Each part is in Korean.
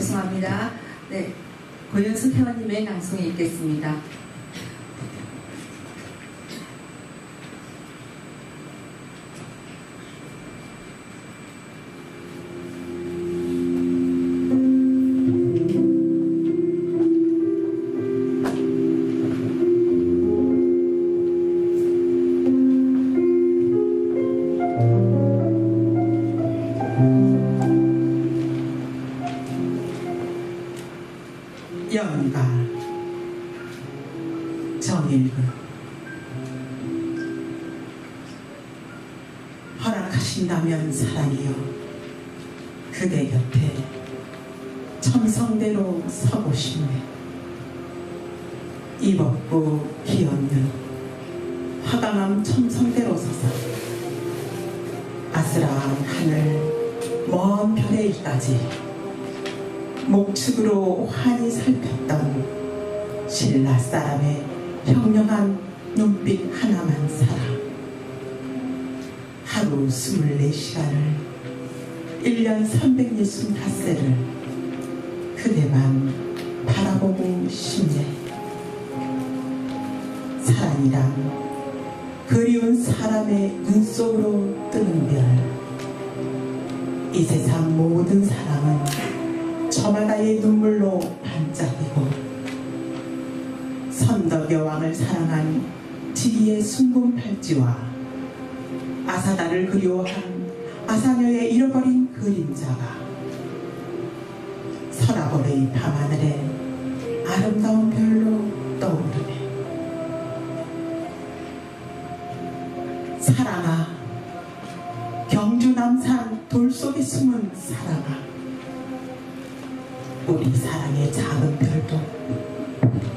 죄송합니다. 네, 고윤숙 회원님의 낭송이 있겠습니다. 연가 정일구 허락하신다면 사랑이여 그대 곁에 천성대로 서고 싶네. 입 없고 기없는 화강암 천성대로 서서 아스라한 하늘 먼 별에 일까지 목축으로 환히 살폈던 신라 사람의 현명한 눈빛 하나만 사랑 하루 24시간을 1년 365세를 그대만 바라보고 싶네. 사랑이란 그리운 사람의 눈 속으로 뜨는 별. 이 세상 모든 사랑은 저마다의 눈물로 반짝이고 선덕여왕을 사랑한 지리의 순금 팔찌와 아사다를 그리워한 아사녀의 잃어버린 그림자가 서라벌의 밤하늘에 아름다운 별로 떠오르네. 사랑아 경주 남산 돌 속에 숨은 사랑아 우리 사랑의 작은 별도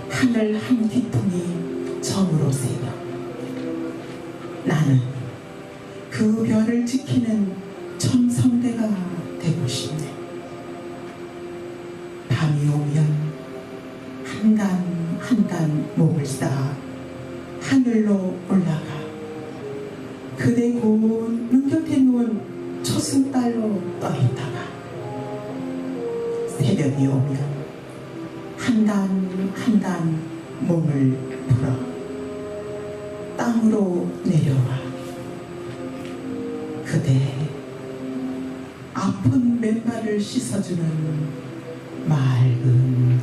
하늘 한 귀퉁이 점으로 새겨. 나는 그 별을 지키는 천성대가 되고 싶네. 밤이 오면 한단 한단 몸을 쌓아 하늘로 올라가 새벽이 오면 한 단 한 단 몸을 풀어 땅으로 내려와. 그대 아픈 맨발을 씻어주는 맑은